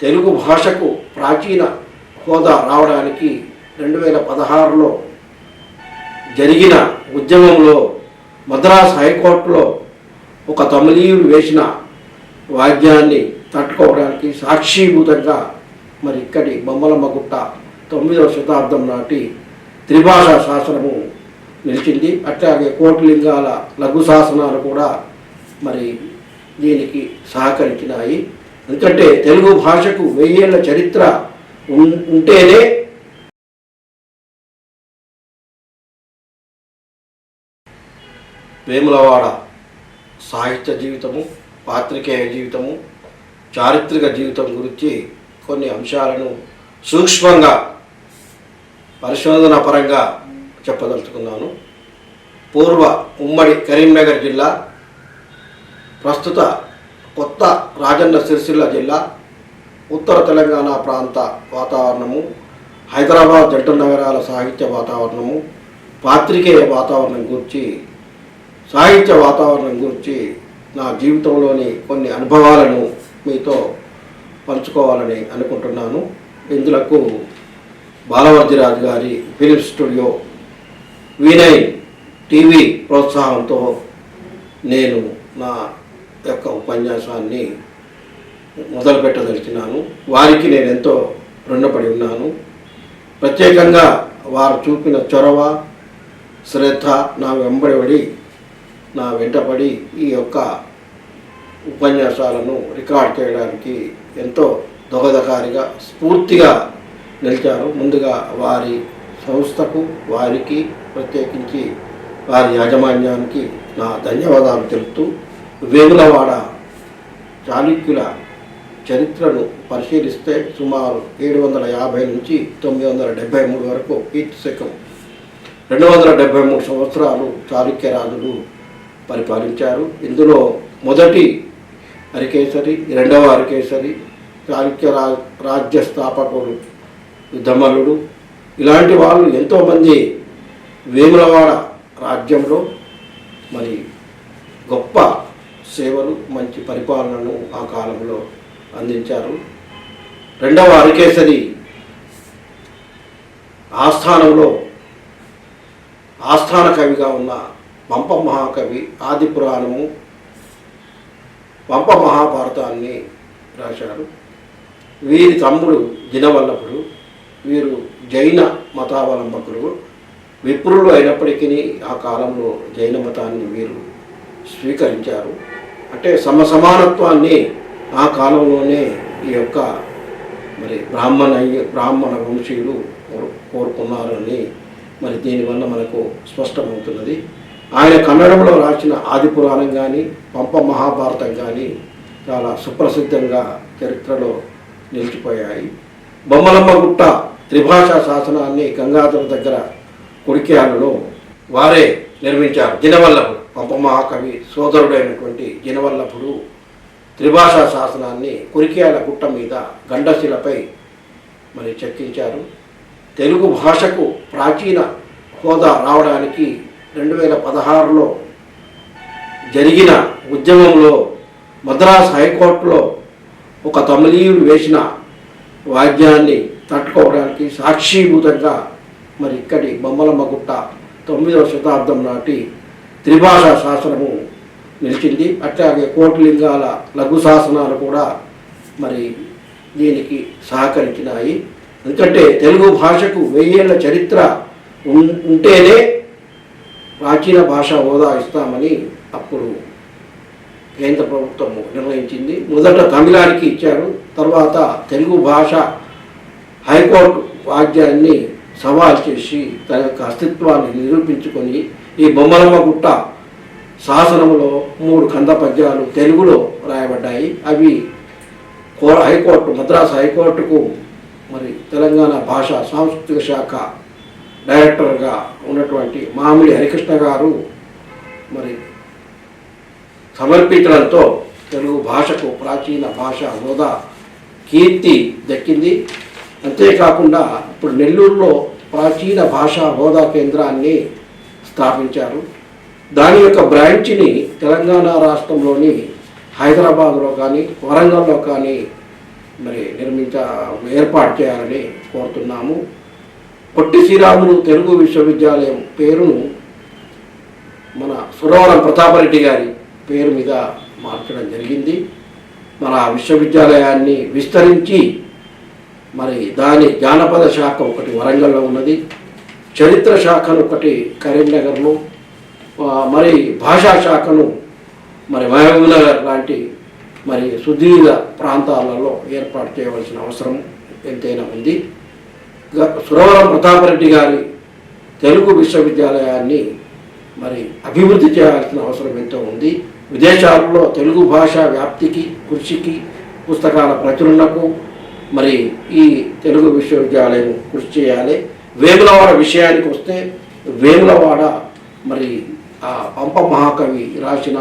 తెలుగు భాషకు ప్రాచీన హోదా రావడానికి రెండు వేల పదహారులో జరిగిన ఉద్యమంలో మద్రాస్ హైకోర్టులో ఒక తమిళీయుడు వేసిన వాద్యాన్ని తట్టుకోవడానికి సాక్షీభూతంగా మరి ఇక్కడి బొమ్మలమ్మ గుట్ట తొమ్మిదవ శతాబ్దం నాటి త్రిభాషా శాసనము నిలిచింది. అట్లాగే కోటిలింగాల లఘు శాసనాలు కూడా మరి దీనికి సహకరించినాయి. ఎందుకంటే తెలుగు భాషకు వెయ్యేళ్ళ చరిత్ర ఉం- ఉంటేనే వేములవాడ సాహిత్య జీవితము పాత్రికేయ జీవితము చారిత్రక జీవితం గురించి కొన్ని అంశాలను సూక్ష్మంగా పరిశోధన పరంగా చెప్పదలుచుకున్నాను. పూర్వ ఉమ్మడి కరీంనగర్ జిల్లా ప్రస్తుత కొత్త రాజన్న సిరిసిల్ల జిల్లా ఉత్తర తెలంగాణ ప్రాంత వాతావరణము హైదరాబాద్ జంట నగరాల సాహిత్య వాతావరణము పాత్రికేయ వాతావరణం గురించి సాహిత్య వాతావరణం గురించి నా జీవితంలోని కొన్ని అనుభవాలను మీతో పంచుకోవాలని అనుకుంటున్నాను. ఇందులకు బాలవర్జిరాజు గారి ఫిలిం స్టూడియో వినయ్ టీవీ ప్రోత్సాహంతో నేను నా యొక్క ఉపన్యాసాన్ని మొదలుపెట్టదలిచినాను. వారికి నేను ఎంతో రుణపడి ఉన్నాను. ప్రత్యేకంగా వారు చూపిన చొరవ శ్రద్ధ నా వెంబడిబడి నా వెంటపడి ఈ యొక్క ఉపన్యాసాలను రికార్డ్ చేయడానికి ఎంతో దోహదకారిగా స్ఫూర్తిగా నిలిచారు. ముందుగా వారి సంస్థకు వారికి ప్రత్యేకించి వారి యాజమాన్యానికి నా ధన్యవాదాలు తెలుపుతూ వేములవాడ చాళుక్యుల చరిత్రను పరిశీలిస్తే సుమారు ఏడు వందల యాభై నుంచి తొమ్మిది వందల డెబ్బై మూడు వరకు కీర్తి శకం రెండు వందల డెబ్బై మూడు సంవత్సరాలు చాళుక్య రాజులు పరిపాలించారు. ఇందులో మొదటి హరికేసరి రెండవ హరికేసరి చాళుక్య రా రాజ్య స్థాపకుడు యుద్ధమల్లుడు. ఇలాంటి వాళ్ళు ఎంతోమంది వేములవాడ రాజ్యంలో మరి గొప్ప సేవలు మంచి పరిపాలనను ఆ కాలంలో అందించారు. రెండవ అరికేసరి ఆస్థానంలో ఆస్థాన కవిగా ఉన్న పంప మహాకవి ఆది పురాణము పంప మహాభారతాన్ని రాశారు. వీరి తమ్ముడు దినవల్లభుడు వీరు జైన మతావలంబకులు. విప్రులు అయినప్పటికీ ఆ కాలంలో జైన మతాన్ని వీరు స్వీకరించారు. అంటే సమ సమానత్వాన్ని ఆ కాలంలోనే ఈ యొక్క మరి బ్రాహ్మణ బ్రాహ్మణ వంశీయులు కోరు- కోరుకున్నారని మరి దీనివల్ల మనకు స్పష్టమవుతున్నది. ఆయన కన్నడంలో రాసిన ఆది పురాణం కానీ పంప మహాభారతం కానీ చాలా సుప్రసిద్ధంగా చరిత్రలో నిలిచిపోయాయి. బొమ్మలమ్మ గుట్ట త్రిభాషా శాసనాన్ని గంగాధర దగ్గర కొడికేయాలలో వారే నిర్మించారు. జినవల్లభుడు పంప మహాకవి సోదరుడైనటువంటి జినవల్లభుడు త్రిభాషా శాసనాన్ని కురికియాల గుట్ట మీద గండశిలపై మరి చెక్కించారు. తెలుగు భాషకు ప్రాచీన హోదా రావడానికి రెండు వేల పదహారులో జరిగిన ఉద్యమంలో మద్రాస్ హైకోర్టులో ఒక తమిళీయుడు వేసిన వాద్యాన్ని తట్టుకోవడానికి సాక్షీభూతంగా మరి ఇక్కడి బొమ్మలమ్మ గుట్ట తొమ్మిదవ శతాబ్దం నాటి త్రిభాషా శాసనము నిలిచింది. అట్లాగే కోటిలింగాల లఘు శాసనాలు కూడా మరి దీనికి సహకరించినాయి. ఎందుకంటే తెలుగు భాషకు వెయ్యేళ్ళ చరిత్ర ఉం- ఉంటేనే ప్రాచీన భాష హోదా ఇస్తామని అప్పుడు కేంద్ర ప్రభుత్వం నిర్ణయించింది. మొదట తమిళానికి ఇచ్చారు. తర్వాత తెలుగు భాష హైకోర్టు వాద్యాన్ని సవాల్ చేసి తన యొక్క అస్తిత్వాన్ని నిరూపించుకొని ఈ బొమ్మలమ్మ గుట్ట శాసనంలో మూడు కంద పద్యాలు తెలుగులో రాయబడ్డాయి. అవి కో- హైకోర్టు మద్రాసు హైకోర్టుకు మరి తెలంగాణ భాష సాంస్కృతిక శాఖ డైరెక్టర్గా ఉన్నటువంటి మామిడి హరికృష్ణ గారు మరి సమర్పించడంతో తెలుగు భాషకు ప్రాచీన భాష హోదా కీర్తి దక్కింది. అంతేకాకుండా ఇప్పుడు నెల్లూరులో ప్రాచీన భాషా హోదా కేంద్రాన్ని స్థాపించారు. దాని యొక్క బ్రాంచ్ని తెలంగాణ రాష్ట్రంలోని హైదరాబాద్లో కానీ వరంగల్లో కానీ మరి నిర్మించ ఏర్పాటు చేయాలని కోరుతున్నాము. పొట్టి శ్రీరాములు తెలుగు విశ్వవిద్యాలయం పేరును మన సురవరం ప్రతాపరెడ్డి గారి పేరు మీద మార్చడం జరిగింది. మన విశ్వవిద్యాలయాన్ని విస్తరించి మరి దాని జానపద శాఖ ఒకటి వరంగల్లో ఉన్నది. చరిత్ర శాఖను ఒకటి కరీంనగర్లో మరి భాషా శాఖను మరి మహబూబ్నగర్ లాంటి మరి సుదీర్ఘ ప్రాంతాలలో ఏర్పాటు చేయవలసిన అవసరం ఎంతైనా ఉంది. సురవరం ప్రతాపరెడ్డి గారి తెలుగు విశ్వవిద్యాలయాన్ని మరి అభివృద్ధి చేయాల్సిన అవసరం ఎంతో ఉంది. విదేశాలలో తెలుగు భాష వ్యాప్తికి కృషికి పుస్తకాల ప్రచురణకు మరి ఈ తెలుగు విశ్వవిద్యాలయం కృషి చేయాలి. వేములవాడ విషయానికి వస్తే వేములవాడ మరి ఆ పంప మహాకవి రాసిన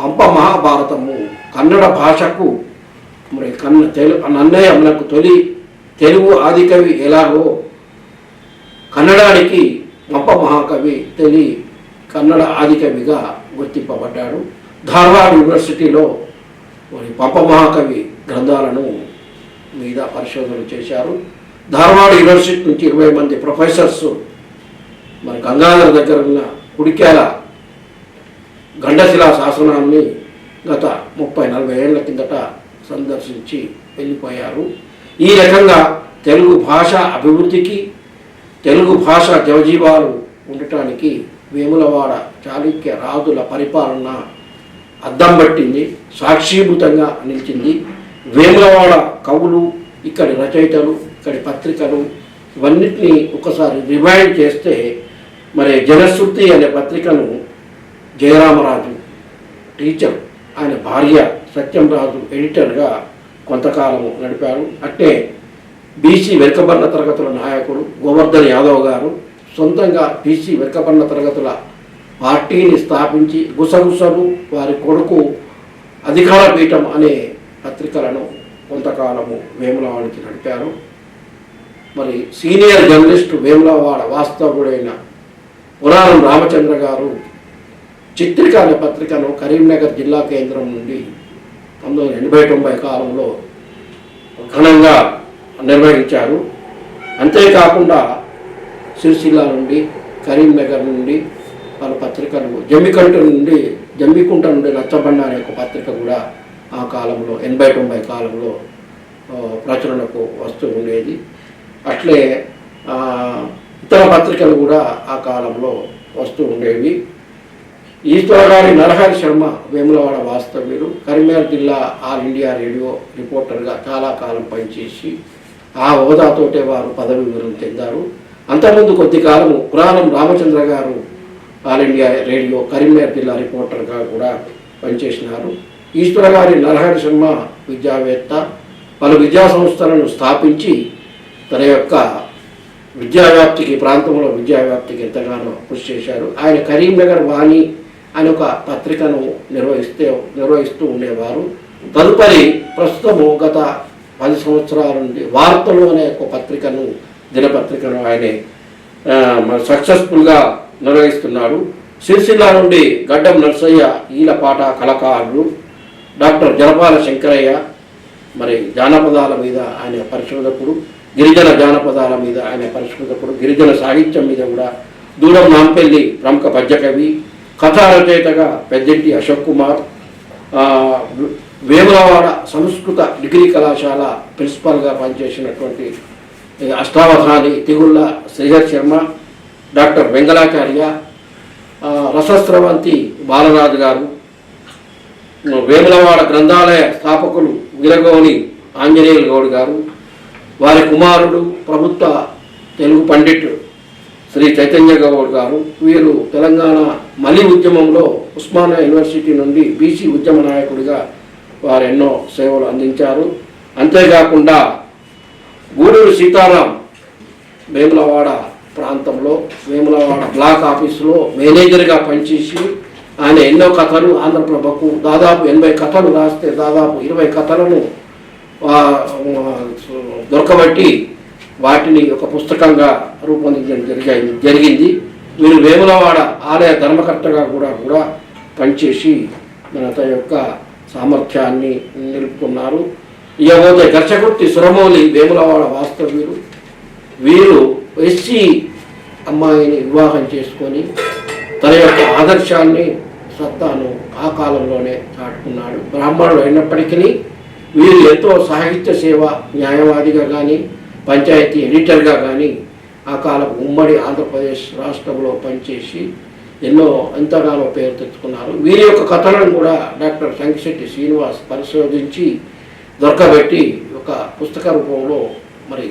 పంప మహాభారతము కన్నడ భాషకు మరి కన్న తెలుగు నన్నయ్య మనకు తొలి తెలుగు ఆదికవి ఎలాగో కన్నడానికి పంప మహాకవి తెలి కన్నడ ఆదికవిగా గుర్తింపబడ్డాడు. ధార్వాడ్ యూనివర్సిటీలో మరి పంప మహాకవి గ్రంథాలను మీద పరిశోధన చేశారు. ధార్వాడ్ యూనివర్సిటీ నుంచి ఇరవై మంది ప్రొఫెసర్స్ మరి గంగాధర దగ్గర ఉన్న కుడిక్యాల గండశిలా శాసనాన్ని గత ముప్పై నలభై ఏళ్ళ కిందట సందర్శించి వెళ్ళిపోయారు. ఈ రకంగా తెలుగు భాష అభివృద్ధికి తెలుగు భాష జవజీవాలు ఉండటానికి వేములవాడ చాళుక్య రాజుల పరిపాలన అద్దం పట్టింది సాక్షీభూతంగా నిలిచింది. వేములవాడ కవులు ఇక్కడి రచయితలు ఇక్కడి పత్రికలు ఇవన్నిటినీ ఒకసారి రివైండ్ చేస్తే మరి జనశృతి అనే పత్రికను జయరామరాజు టీచర్ ఆయన భార్య సత్యంరాజు ఎడిటర్గా కొంతకాలము నడిపారు అట్టే బీసీ వెనుకబడిన తరగతుల నాయకుడు గోవర్ధన్ యాదవ్ గారు సొంతంగా బీసీ వెనుకబడిన తరగతుల పార్టీని స్థాపించి గుసగుసలు వారి కొడుకు అధికార పీఠం అనే పత్రికలను కొంతకాలము వేములవాడికి నడిపారు. మరి సీనియర్ జర్నలిస్టు వేములవాడ వాస్తవుడైన పురాణం రామచంద్ర గారు చిత్రిక అనే పత్రికను కరీంనగర్ జిల్లా కేంద్రం నుండి పంతొమ్మిది వందల ఎనభై తొంభై కాలంలో ఘనంగా నిర్వహించారు. అంతేకాకుండా సిరిసిల్ల నుండి కరీంనగర్ నుండి వాళ్ళ పత్రికలు జమ్మికంట నుండి జమ్మికుంట నుండి నచ్చబండ అనే ఒక పత్రిక కూడా ఆ కాలంలో ఎనభై తొంభై కాలంలో ప్రచురణకు వస్తూ ఉండేది. అట్లే ఇతర పత్రికలు కూడా ఆ కాలంలో వస్తూ ఉండేవి. ఈశ్వరగారి నరహరి శర్మ వేములవాడ వాస్తవ్యులు కరీంనగర్ జిల్లా ఆల్ ఇండియా రేడియో రిపోర్టర్గా చాలా కాలం పనిచేసి ఆ హోదాతోటే వారు పదవి విరమణ చెందారు. అంతకుముందు కొద్ది కాలము పురాణం రామచంద్ర గారు ఆల్ ఇండియా రేడియో కరీంనగర్ జిల్లా రిపోర్టర్గా కూడా పనిచేసినారు. ఈశ్వరగారి నరహరి శర్మ విద్యావేత్త పలు విద్యా సంస్థలను స్థాపించి తన యొక్క విద్యావ్యాప్తికి ప్రాంతంలో విద్యావ్యాప్తికి ఎంతగానో కృషి చేశారు. ఆయన కరీంనగర్ వాణి అని ఒక పత్రికను నిర్వహిస్తే నిర్వహిస్తూ ఉండేవారు. తదుపరి ప్రస్తుతము గత పది సంవత్సరాల నుండి వార్తలు అనే ఒక పత్రికను దినపత్రికను ఆయన సక్సెస్ఫుల్గా నిర్వహిస్తున్నారు. సిరిసిల్ల నుండి గడ్డం నర్సయ్య ఈలపాట కళకారులు డాక్టర్ జనపాల శంకరయ్య మరి జానపదాల మీద ఆయన పరిశోధకుడు. గిరిజన జానపదాల మీద ఆయన పరిశోధకుడు గిరిజన సాహిత్యం మీద కూడా దూరం నాంపెల్లి ప్రముఖ పద్యకవి కథా రచయితగా పెద్దంటి అశోక్ కుమార్ వేములవాడ సంస్కృత డిగ్రీ కళాశాల ప్రిన్సిపాల్గా పనిచేసినటువంటి అష్టావధాని తిగుళ్ళ శ్రీహర్ శర్మ డాక్టర్ వెంగళాచార్య రసస్రవంతి బాలరాజు గారు వేములవాడ గ్రంథాలయ స్థాపకులు వీరగోని ఆంజనేయులు గౌడ్ గారు వారి కుమారుడు ప్రభుత్వ తెలుగు పండిట్ శ్రీ చైతన్య గౌడ్ గారు వీరు తెలంగాణ మలి ఉద్యమంలో ఉస్మానియా యూనివర్సిటీ నుండి బీసీ ఉద్యమ నాయకుడిగా వారు ఎన్నో సేవలు అందించారు. అంతేకాకుండా గూడూరు సీతారాం వేములవాడ ప్రాంతంలో వేములవాడ బ్లాక్ ఆఫీసులో మేనేజర్గా పనిచేసి ఆయన ఎన్నో కథలు ఆంధ్రప్రభకు దాదాపు ఎనభై కథలు రాస్తే దాదాపు ఇరవై కథలను దొరకబట్టి వాటిని ఒక పుస్తకంగా రూపొందించడం జరిగాయి జరిగింది. వీరు వేములవాడ ఆలయ ధర్మకర్తగా కూడా కూడా పనిచేసి మన తన యొక్క సామర్థ్యాన్ని నిలుపుకున్నారు. ఇకపోతే ఘర్షకుర్తి సురమౌలి వేములవాడ వాస్తవ్యులు. వీరు ఎస్సీ అమ్మాయిని వివాహం చేసుకొని తన యొక్క ఆదర్శాన్ని సత్తాను ఆ కాలంలోనే చాటుకున్నాడు. బ్రాహ్మణుడు అయినప్పటికీ వీరు ఎంతో సాహిత్య సేవ న్యాయవాదిగా కానీ పంచాయతీ ఎడిటర్గా కానీ ఆ కాలపు ఉమ్మడి ఆంధ్రప్రదేశ్ రాష్ట్రంలో పనిచేసి ఎన్నో ఎంతగానో పేరు తెచ్చుకున్నారు. వీరి యొక్క కథలను కూడా డాక్టర్ సంకిశెట్టి శ్రీనివాస్ పరిశోధించి దొరకబెట్టి ఒక పుస్తక రూపంలో మరి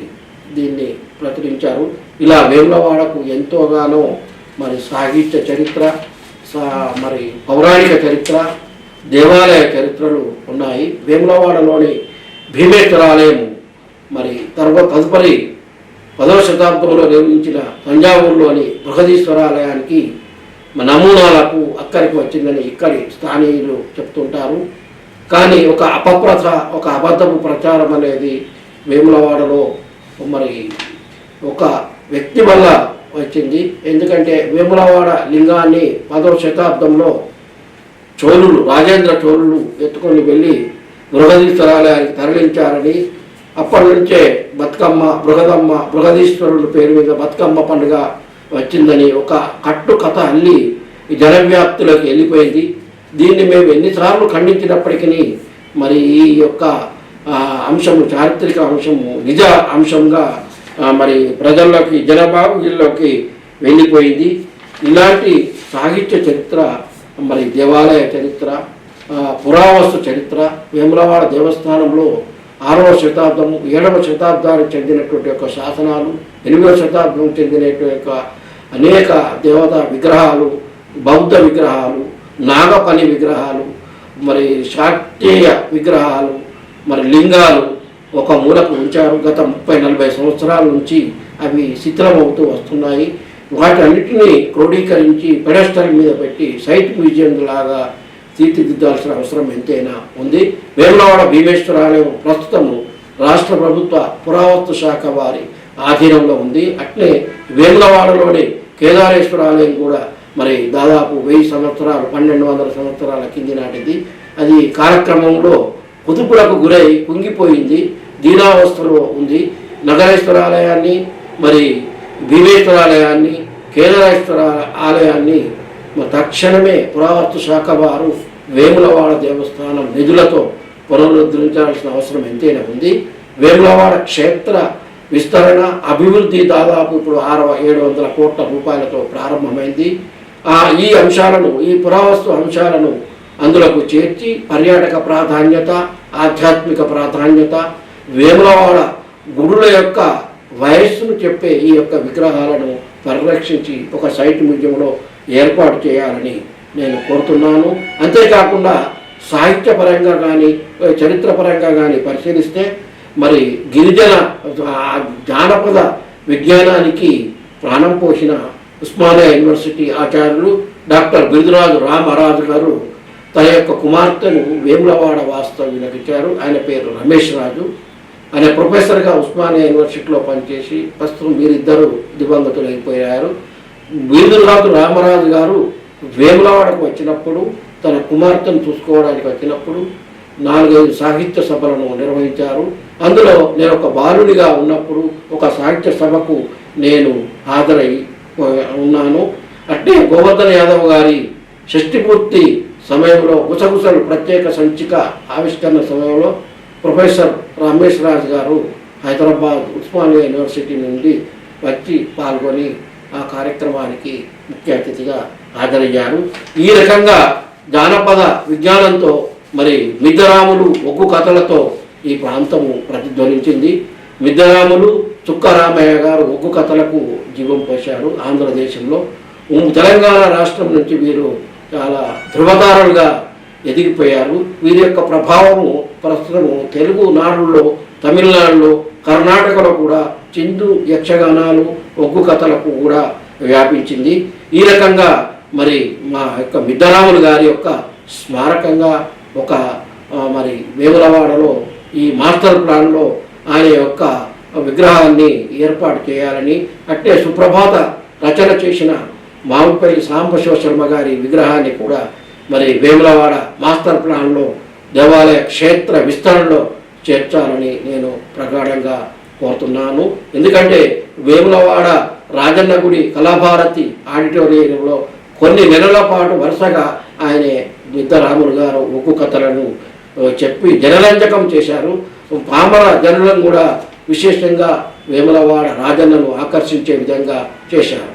దీన్ని ప్రచురించారు. ఇలా వేములవాడకు ఎంతోగానో మరి సాహిత్య చరిత్ర సా- మరి పౌరాణిక చరిత్ర దేవాలయ చరిత్రలు ఉన్నాయి. వేములవాడలోని భీమేశ్వర మరి తర్వాత తదుపరి పదవ శతాబ్దంలో నిర్మించిన తంజావూరులోని బృహదీశ్వరాలయానికి నమూనాలకు అక్కడికి వచ్చిందని ఇక్కడి స్థానికులు చెప్తుంటారు. కానీ ఒక అపప్రథ ఒక అబద్ధపు ప్రచారం అనేది వేములవాడలో మరి ఒక వ్యక్తి వల్ల వచ్చింది. ఎందుకంటే వేములవాడ లింగాన్ని పదవ శతాబ్దంలో చోళులు రాజేంద్ర చోళులు ఎత్తుకొని వెళ్ళి బృహదీశ్వరాలయానికి తరలించారని అప్పటి నుంచే బతుకమ్మ బృహదమ్మ బృహదీశ్వరుడు పేరు మీద బతుకమ్మ పండుగ వచ్చిందని ఒక కట్టు కథ అల్లి ఈ జనవ్యాప్తిలోకి వెళ్ళిపోయింది. దీన్ని మేము ఎన్నిసార్లు ఖండించినప్పటికీ మరి ఈ యొక్క అంశము చారిత్రక అంశము నిజ అంశంగా మరి ప్రజల్లోకి జనబాబుల్లోకి వెళ్ళిపోయింది. ఇలాంటి సాహిత్య చరిత్ర మరి దేవాలయ చరిత్ర పురావస్తు చరిత్ర వేములవాడ దేవస్థానంలో ఆరవ శతాబ్దము ఏడవ శతాబ్దానికి చెందినటువంటి యొక్క శాసనాలు ఎనిమిదవ శతాబ్దం చెందినటువంటి యొక్క అనేక దేవతా విగ్రహాలు బౌద్ధ విగ్రహాలు నాగపని విగ్రహాలు మరి శాక్తేయ విగ్రహాలు మరి లింగాలు ఒక మూలకు ఉంచారు. గత ముప్పై నలభై సంవత్సరాల నుంచి అవి శిథిలమవుతూ వస్తున్నాయి. వాటన్నిటినీ క్రోడీకరించి పెడస్టల్ మీద పెట్టి సైట్ మ్యూజియం లాగా తీర్చిదిద్దాల్సిన అవసరం ఎంతైనా ఉంది. వేములవాడ భీమేశ్వర ఆలయం ప్రస్తుతము రాష్ట్ర ప్రభుత్వ పురావస్తు శాఖ వారి ఆధీనంలో ఉంది. అట్లే వేములవాడలోని కేదారేశ్వర ఆలయం కూడా మరి దాదాపు వెయ్యి సంవత్సరాలు పన్నెండు వందల సంవత్సరాల కింది నాటిది. అది కార్యక్రమంలో కుదుపులకు గురై కుంగిపోయింది. దీనావస్థలో ఉంది. నగరేశ్వర ఆలయాన్ని మరి భీమేశ్వరాలయాన్ని కేదారేశ్వర ఆలయాన్ని తక్షణమే పురావస్తు శాఖ వారు వేములవాడ దేవస్థానం నిధులతో పునరుద్ధరించాల్సిన అవసరం ఎంతైనా ఉంది. వేములవాడ క్షేత్ర విస్తరణ అభివృద్ధి దాదాపు ఇప్పుడు ఆరు ఏడు వందల కోట్ల రూపాయలతో ప్రారంభమైంది. ఆ ఈ అంశాలను ఈ పురావస్తు అంశాలను అందులోకి చేర్చి పర్యాటక ప్రాధాన్యత ఆధ్యాత్మిక ప్రాధాన్యత వేములవాడ గుడుల యొక్క వయస్సును చెప్పే ఈ యొక్క విగ్రహాలను పరిరక్షించి ఒక సైట్ మ్యూజియంలో ఏర్పాటు చేయాలని నేను కోరుతున్నాను. అంతేకాకుండా సాహిత్యపరంగా కానీ చరిత్రపరంగా కానీ పరిశీలిస్తే మరి గిరిజన జానపద విజ్ఞానానికి ప్రాణం పోసిన ఉస్మానియా యూనివర్సిటీ ఆచార్యులు డాక్టర్ బిరుదురాజు రామరాజు గారు తన యొక్క కుమార్తెను వేములవాడ వాస్తవ్యులకు ఇచ్చారు. ఆయన పేరు రమేష్ రాజు. అనే ప్రొఫెసర్గా ఉస్మానియా యూనివర్సిటీలో పనిచేసి ప్రస్తుతం వీరిద్దరూ దివంగతులు అయిపోయారు వీరురాజు రామరాజు గారు వేములవాడకు వచ్చినప్పుడు తన కుమార్తెను చూసుకోవడానికి వచ్చినప్పుడు నాలుగైదు సాహిత్య సభలను నిర్వహించారు. అందులో నేను ఒక బాలుడిగా ఉన్నప్పుడు ఒక సాహిత్య సభకు నేను హాజరై ఉన్నాను. అంటే గోవర్ధన యాదవ్ గారి షష్టిపూర్తి సమయంలో గుసగుసలు ప్రత్యేక సంచిక ఆవిష్కరణ సమయంలో ప్రొఫెసర్ రమేష్ రాజ్ గారు హైదరాబాద్ ఉస్మానియా యూనివర్సిటీ నుండి వచ్చి పాల్గొని ఆ కార్యక్రమానికి ముఖ్య అతిథిగా హాజరయ్యారు. ఈ రకంగా జానపద విజ్ఞానంతో మరి మిద్దరాములు ఒగ్గు కథలతో ఈ ప్రాంతము ప్రతిధ్వనించింది. మిద్దరాములు చుక్కరామయ్య గారు ఒగ్గు కథలకు జీవం పోశారు ఆంధ్రదేశంలో. తెలంగాణ రాష్ట్రం నుంచి వీరు చాలా ధృవతారులుగా ఎదిగిపోయారు. వీరి యొక్క ప్రభావము ప్రస్తుతము తెలుగు నాడుల్లో తమిళనాడులో కర్ణాటకలో కూడా చిందు యక్షగానాలు ఒగ్గు కథలకు కూడా వ్యాపించింది. ఈ రకంగా మరి మా యొక్క మిద్దరాములు గారి యొక్క స్మారకంగా ఒక మరి వేములవాడలో ఈ మాస్టర్ ప్లాన్లో ఆయన యొక్క విగ్రహాన్ని ఏర్పాటు చేయాలని అట్టే సుప్రభాత రచన చేసిన మామిపల్లి సాంబశివ శర్మ గారి విగ్రహాన్ని కూడా మరి వేములవాడ మాస్టర్ ప్లాన్లో దేవాలయ క్షేత్ర విస్తరణలో చేర్చాలని నేను ప్రగాఢంగా కోరుతున్నాను. ఎందుకంటే వేములవాడ రాజన్న గుడి కళాభారతి ఆడిటోరియంలో కొన్ని నెలల పాటు వరుసగా ఆయన నిద్దరాములు గారు ఒక్కు కథలను చెప్పి జనరంజకం చేశారు. పామర జనులను కూడా విశేషంగా వేములవాడ రాజన్నను ఆకర్షించే విధంగా చేశారు.